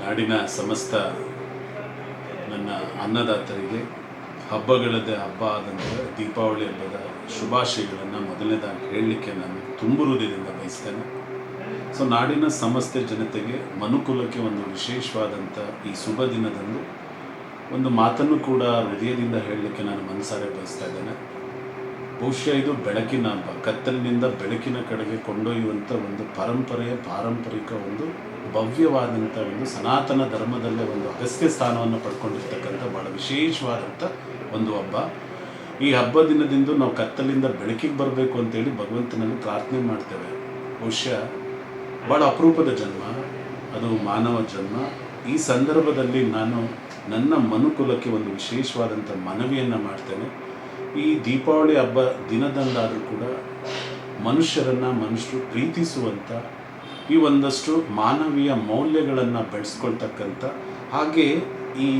ನಾಡಿನ ಸಮಸ್ತ ನನ್ನ ಅನ್ನದಾತರಿಗೆ, ಹಬ್ಬಗಳದ್ದೇ ಹಬ್ಬ ಆದಂಥ ದೀಪಾವಳಿ ಹಬ್ಬದ ಶುಭಾಶಯಗಳನ್ನು ಮೊದಲನೇದಾಗಿ ಹೇಳಲಿಕ್ಕೆ ನಾನು ತುಂಬು ಹೃದಯದಿಂದ ಬಯಸ್ತೇನೆ. ಸೊ ನಾಡಿನ ಸಮಸ್ತ ಜನತೆಗೆ ಮನುಕುಲಕ್ಕೆ ಒಂದು ವಿಶೇಷವಾದಂಥ ಈ ಶುಭ ದಿನದಂದು ಒಂದು ಮಾತನ್ನು ಕೂಡ ಹೃದಯದಿಂದ ಹೇಳಲಿಕ್ಕೆ ನಾನು ಮನಸಾರೆ ಬಯಸ್ತಾ ಇದ್ದೇನೆ. ಬಹುಶಃ ಇದು ಬೆಳಕಿನ ಹಬ್ಬ. ಕತ್ತಲಿನಿಂದ ಬೆಳಕಿನ ಕಡೆಗೆ ಕೊಂಡೊಯ್ಯುವಂಥ ಒಂದು ಪರಂಪರೆಯ ಪಾರಂಪರಿಕ ಒಂದು ಭವ್ಯವಾದಂಥ ಒಂದು ಸನಾತನ ಧರ್ಮದಲ್ಲೇ ಒಂದು ಅಗಸ್ತ್ಯ ಸ್ಥಾನವನ್ನು ಪಡ್ಕೊಂಡಿರ್ತಕ್ಕಂಥ ಭಾಳ ವಿಶೇಷವಾದಂಥ ಒಂದು ಹಬ್ಬ. ಈ ಹಬ್ಬ ದಿನದಿಂದ ನಾವು ಕತ್ತಲಿಂದ ಬೆಳಕಿಗೆ ಬರಬೇಕು ಅಂತೇಳಿ ಭಗವಂತನಲ್ಲಿ ಪ್ರಾರ್ಥನೆ ಮಾಡ್ತೇವೆ. ಬಹುಶಃ ಭಾಳ ಅಪರೂಪದ ಜನ್ಮ, ಅದು ಮಾನವ ಜನ್ಮ. ಈ ಸಂದರ್ಭದಲ್ಲಿ ನಾನು ನನ್ನ ಮನುಕುಲಕ್ಕೆ ಒಂದು ವಿಶೇಷವಾದಂಥ ಮನವಿಯನ್ನು ಮಾಡ್ತೇನೆ. ಈ ದೀಪಾವಳಿ ಹಬ್ಬ ದಿನದಂದಾದರೂ ಕೂಡ ಮನುಷ್ಯರನ್ನು ಮನುಷ್ಯರು ಪ್ರೀತಿಸುವಂಥ ಈ ಒಂದಷ್ಟು ಮಾನವೀಯ ಮೌಲ್ಯಗಳನ್ನು ಬೆಳೆಸ್ಕೊಳ್ತಕ್ಕಂಥ ಹಾಗೆ ಈ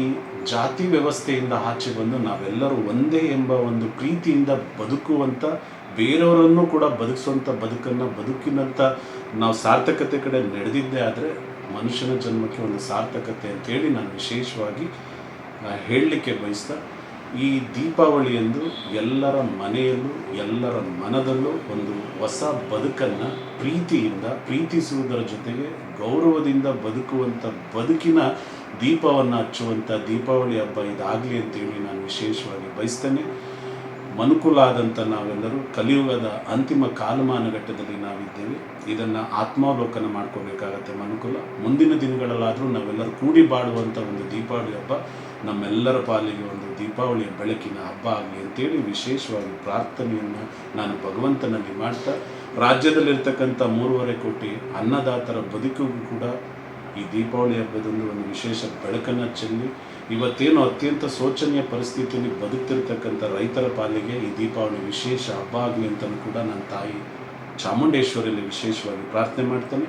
ಜಾತಿ ವ್ಯವಸ್ಥೆಯಿಂದ ಆಚೆ ಬಂದು ನಾವೆಲ್ಲರೂ ಒಂದೇ ಎಂಬ ಒಂದು ಪ್ರೀತಿಯಿಂದ ಬದುಕುವಂಥ ಬೇರೆಯವರನ್ನು ಕೂಡ ಬದುಕಿಸುವಂಥ ಬದುಕನ್ನು ಬದುಕಿನಂಥ ನಾವು ಸಾರ್ಥಕತೆ ಕಡೆ ನಡೆದಿದ್ದೇ ಆದರೆ ಮನುಷ್ಯನ ಜನ್ಮಕ್ಕೆ ಒಂದು ಸಾರ್ಥಕತೆ ಅಂತೇಳಿ ನಾನು ವಿಶೇಷವಾಗಿ ಹೇಳಲಿಕ್ಕೆ ಬಯಸ್ತಾ ಈ ದೀಪಾವಳಿಯಂದು ಎಲ್ಲರ ಮನೆಯಲ್ಲೂ, ಎಲ್ಲರ ಮನದಲ್ಲೂ ಒಂದು ಹೊಸ ಬದುಕನ್ನು ಪ್ರೀತಿಯಿಂದ, ಪ್ರೀತಿಸುವುದರ ಜೊತೆಗೆ ಗೌರವದಿಂದ ಬದುಕುವಂಥ ಬದುಕಿನ ದೀಪವನ್ನು ಹಚ್ಚುವಂಥ ದೀಪಾವಳಿ ಹಬ್ಬ ಇದಾಗಲಿ ಅಂತೇಳಿ ನಾನು ವಿಶೇಷವಾಗಿ ಬಯಸ್ತೇನೆ. ಮನುಕುಲ ಆದಂಥ ನಾವೆಲ್ಲರೂ ಕಲಿಯುಗದ ಅಂತಿಮ ಕಾಲಮಾನಘಟ್ಟದಲ್ಲಿ ನಾವಿದ್ದೇವೆ. ಇದನ್ನು ಆತ್ಮಾವಲೋಕನ ಮಾಡ್ಕೋಬೇಕಾಗತ್ತೆ ಮನುಕುಲ. ಮುಂದಿನ ದಿನಗಳಲ್ಲಾದರೂ ನಾವೆಲ್ಲರೂ ಕೂಡಿ ಬಾಳುವಂಥ ಒಂದು ದೀಪಾವಳಿ ಹಬ್ಬ, ನಮ್ಮೆಲ್ಲರ ಪಾಲಿಗೆ ಒಂದು ದೀಪಾವಳಿಯ ಬೆಳಕಿನ ಹಬ್ಬ ಆಗಲಿ ಅಂತೇಳಿ ವಿಶೇಷವಾಗಿ ಪ್ರಾರ್ಥನೆಯನ್ನು ನಾನು ಭಗವಂತನಲ್ಲಿ ಮಾಡ್ತಾ, ರಾಜ್ಯದಲ್ಲಿರ್ತಕ್ಕಂಥ ಮೂರುವರೆ ಕೋಟಿ ಅನ್ನದಾತರ ಬದುಕಿಗೂ ಕೂಡ ಈ ದೀಪಾವಳಿ ಹಬ್ಬದಂದು ಒಂದು ವಿಶೇಷ ಬೆಳಕನ್ನು ಚೆಲ್ಲಿ ಇವತ್ತೇನು ಅತ್ಯಂತ ಶೋಚನೀಯ ಪರಿಸ್ಥಿತಿಯಲ್ಲಿ ಬದುಕ್ತಿರ್ತಕ್ಕಂಥ ರೈತರ ಪಾಲಿಗೆ ಈ ದೀಪಾವಳಿ ವಿಶೇಷ ಹಬ್ಬ ಆಗಲಿ ಅಂತಲೂ ಕೂಡ ನನ್ನ ತಾಯಿ ಚಾಮುಂಡೇಶ್ವರಿಯಲ್ಲಿ ವಿಶೇಷವಾಗಿ ಪ್ರಾರ್ಥನೆ ಮಾಡ್ತೇನೆ.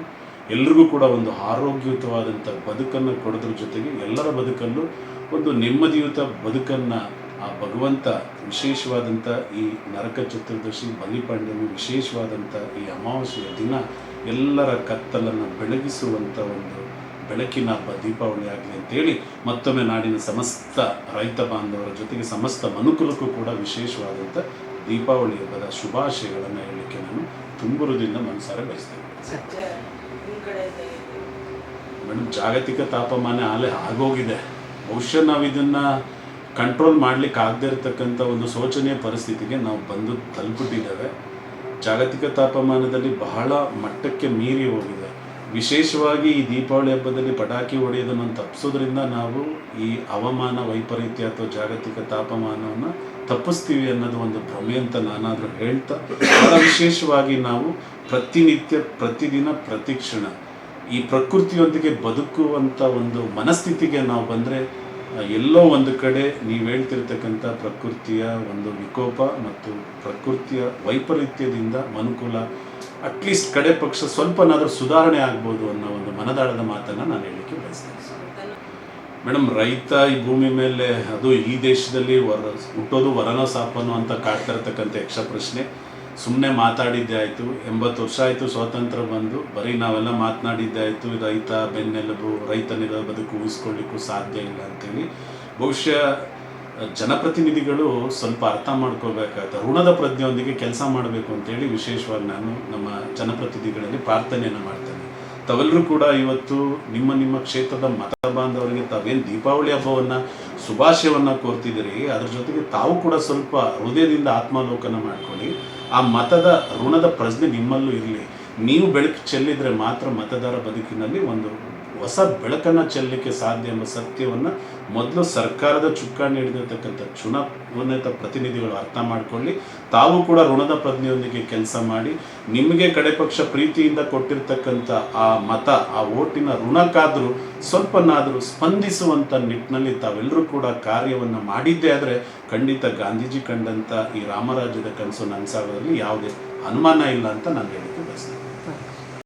ಎಲ್ರಿಗೂ ಕೂಡ ಒಂದು ಆರೋಗ್ಯಯುತವಾದಂಥ ಬದುಕನ್ನು ಕೊಡೋದ್ರ ಜೊತೆಗೆ ಎಲ್ಲರ ಬದುಕಲ್ಲೂ ಒಂದು ನೆಮ್ಮದಿಯುತ ಬದುಕನ್ನು ಆ ಭಗವಂತ ವಿಶೇಷವಾದಂಥ ಈ ನರಕ ಚತುರ್ದಶಿ ಬಲಿಪಾಂಡಮಿ ವಿಶೇಷವಾದಂಥ ಈ ಅಮಾವಾಸ್ಯೆಯ ದಿನ ಎಲ್ಲರ ಕತ್ತಲನ್ನು ಬೆಳಗಿಸುವಂಥ ಒಂದು ಬೆಳಕಿನ ಹಬ್ಬ ದೀಪಾವಳಿ ಆಗಲಿ ಅಂತೇಳಿ ಮತ್ತೊಮ್ಮೆ ನಾಡಿನ ಸಮಸ್ತ ರೈತ ಬಾಂಧವರ ಜೊತೆಗೆ ಸಮಸ್ತ ಮನುಕುಲಕ್ಕೂ ಕೂಡ ವಿಶೇಷವಾದಂಥ ದೀಪಾವಳಿ ಹಬ್ಬದ ಶುಭಾಶಯಗಳನ್ನು ಹೇಳಲಿಕ್ಕೆ ನಾನು ತುಂಬುರದಿಂದ ಮನಸಾರೆ ಬಯಸ್ತೇನೆ. ಮೇಡಮ್ ಜಾಗತಿಕ ತಾಪಮಾನ ಆಲೆ ಆಗೋಗಿದೆ. ಬಹುಶಃ ನಾವು ಇದನ್ನು ಕಂಟ್ರೋಲ್ ಮಾಡಲಿಕ್ಕೆ ಆಗದೇ ಇರತಕ್ಕಂಥ ಒಂದು ಶೋಚನೀಯ ಪರಿಸ್ಥಿತಿಗೆ ನಾವು ಬಂದು ತಲುಪಿಟ್ಟಿದ್ದೇವೆ ಜಾಗತಿಕ ತಾಪಮಾನದಲ್ಲಿ ಬಹಳ ಮಟ್ಟಕ್ಕೆ ಮೀರಿ ಹೋಗಿದೆ. ವಿಶೇಷವಾಗಿ ಈ ದೀಪಾವಳಿ ಹಬ್ಬದಲ್ಲಿ ಪಟಾಕಿ ಹೊಡೆಯೋದನ್ನು ತಪ್ಪಿಸೋದ್ರಿಂದ ನಾವು ಈ ಹವಾಮಾನ ವೈಪರೀತ್ಯ ಅಥವಾ ಜಾಗತಿಕ ತಾಪಮಾನವನ್ನು ತಪ್ಪಿಸ್ತೀವಿ ಅನ್ನೋದು ಒಂದು ಭ್ರಮೆ ಅಂತ ನಾನಾದರೂ ಹೇಳ್ತಾ, ಬಹಳ ವಿಶೇಷವಾಗಿ ನಾವು ಪ್ರತಿನಿತ್ಯ, ಪ್ರತಿದಿನ ಪ್ರತಿಕ್ಷಣ ಈ ಪ್ರಕೃತಿಯೊಂದಿಗೆ ಬದುಕುವಂಥ ಒಂದು ಮನಸ್ಥಿತಿಗೆ ನಾವು ಬಂದರೆ ಎಲ್ಲೋ ಒಂದು ಕಡೆ ನೀವು ಹೇಳ್ತಿರ್ತಕ್ಕಂಥ ಪ್ರಕೃತಿಯ ಒಂದು ವಿಕೋಪ ಮತ್ತು ಪ್ರಕೃತಿಯ ವೈಪರೀತ್ಯದಿಂದ ಮನುಕುಲ ಅಟ್ಲೀಸ್ಟ್ ಕಡೆ ಪಕ್ಷ ಸ್ವಲ್ಪನಾದರೂ ಸುಧಾರಣೆ ಆಗ್ಬೋದು ಅನ್ನೋ ಒಂದು ಮನದಾಳದ ಮಾತನ್ನು ನಾನು ಹೇಳಲಿಕ್ಕೆ ಬಯಸ್ತೇನೆ. ಮೇಡಮ್, ರೈತ ಈ ಭೂಮಿ ಮೇಲೆ ಅದು ಈ ದೇಶದಲ್ಲಿ ವರ, ಹುಟ್ಟೋದು ವರನೋ ಸಾಪನೋ ಅಂತ ಕಾಡ್ತಾ ಇರ್ತಕ್ಕಂಥ ಯಕ್ಷ ಪ್ರಶ್ನೆ ಸುಮ್ಮನೆ ಮಾತಾಡಿದ್ದೆ ಆಯಿತು. ಎಂಬತ್ತು ವರ್ಷ ಆಯಿತು ಸ್ವಾತಂತ್ರ್ಯ ಬಂದು. ಬರೀ ನಾವೆಲ್ಲ ಮಾತನಾಡಿದ್ದೆ ಆಯಿತು ರೈತ, ಬೆನ್ನೆಲುಬು, ರೈತನಿರೋ ಬದುಕು ಊಹಿಸ್ಕೊಳ್ಳಿಕ್ಕೂ ಸಾಧ್ಯ ಇಲ್ಲ ಅಂತೇಳಿ. ಬಹುಶಃ ಜನಪ್ರತಿನಿಧಿಗಳು ಸ್ವಲ್ಪ ಅರ್ಥ ಮಾಡ್ಕೋಬೇಕಾಗುತ್ತೆ ಋಣದ ಪ್ರಜ್ಞೆಯೊಂದಿಗೆ ಕೆಲಸ ಮಾಡಬೇಕು ಅಂತೇಳಿ ವಿಶೇಷವಾಗಿ ನಾನು ನಮ್ಮ ಜನಪ್ರತಿನಿಧಿಗಳಲ್ಲಿ ಪ್ರಾರ್ಥನೆಯನ್ನು ಮಾಡ್ತೇನೆ. ತಾವೆಲ್ಲರೂ ಕೂಡ ಇವತ್ತು ನಿಮ್ಮ ನಿಮ್ಮ ಕ್ಷೇತ್ರದ ಮತ ಬಾಂಧವರಿಗೆ ತಾವೇನು ದೀಪಾವಳಿ ಹಬ್ಬವನ್ನು, ಶುಭಾಶಯವನ್ನು ಕೋರ್ತಿದ್ದೀರಿ, ಅದ್ರ ಜೊತೆಗೆ ತಾವು ಕೂಡ ಸ್ವಲ್ಪ ಹೃದಯದಿಂದ ಆತ್ಮಾಲೋಕನ ಮಾಡ್ಕೊಳ್ಳಿ. ಆ ಮತದ ಋಣದ ಪ್ರಜ್ಞೆ ನಿಮ್ಮಲ್ಲೂ ಇರಲಿ. ನೀವು ಬೆಳಕು ಚೆಲ್ಲಿದರೆ ಮಾತ್ರ ಮತದಾರ ಬದುಕಿನಲ್ಲಿ ಒಂದು ಹೊಸ ಬೆಳಕನ್ನು ಚೆಲ್ಲಲಿಕ್ಕೆ ಸಾಧ್ಯ ಎಂಬ ಸತ್ಯವನ್ನು ಮೊದಲು ಸರ್ಕಾರದ ಚುಕ್ಕಾಣಿ ಹಿಡಿದಿರ್ತಕ್ಕಂಥ ಚುನಾವಣೆತ ಪ್ರತಿನಿಧಿಗಳು ಅರ್ಥ ಮಾಡಿಕೊಳ್ಳಿ. ತಾವು ಕೂಡ ಋಣದ ಪ್ರಜ್ಞೆಯೊಂದಿಗೆ ಕೆಲಸ ಮಾಡಿ, ನಿಮಗೆ ಕಡೆ ಪಕ್ಷ ಪ್ರೀತಿಯಿಂದ ಕೊಟ್ಟಿರ್ತಕ್ಕಂಥ ಆ ಮತ, ಆ ಓಟಿನ ಋಣಕ್ಕಾದರೂ, ಸ್ವಲ್ಪನಾದರೂ ಸ್ಪಂದಿಸುವಂಥ ನಿಟ್ಟಿನಲ್ಲಿ ತಾವೆಲ್ಲರೂ ಕೂಡ ಕಾರ್ಯವನ್ನು ಮಾಡಿದ್ದೇ ಆದರೆ ಖಂಡಿತ ಗಾಂಧೀಜಿ ಕಂಡಂಥ ಈ ರಾಮರಾಜ್ಯದ ಕನಸು ನನಸಾಗೋದ್ರಲ್ಲಿ ಯಾವುದೇ ಅನುಮಾನ ಇಲ್ಲ ಅಂತ ನಾನು ಹೇಳಿಕ್ಕೆ ಬಯಸ್ತೇನೆ.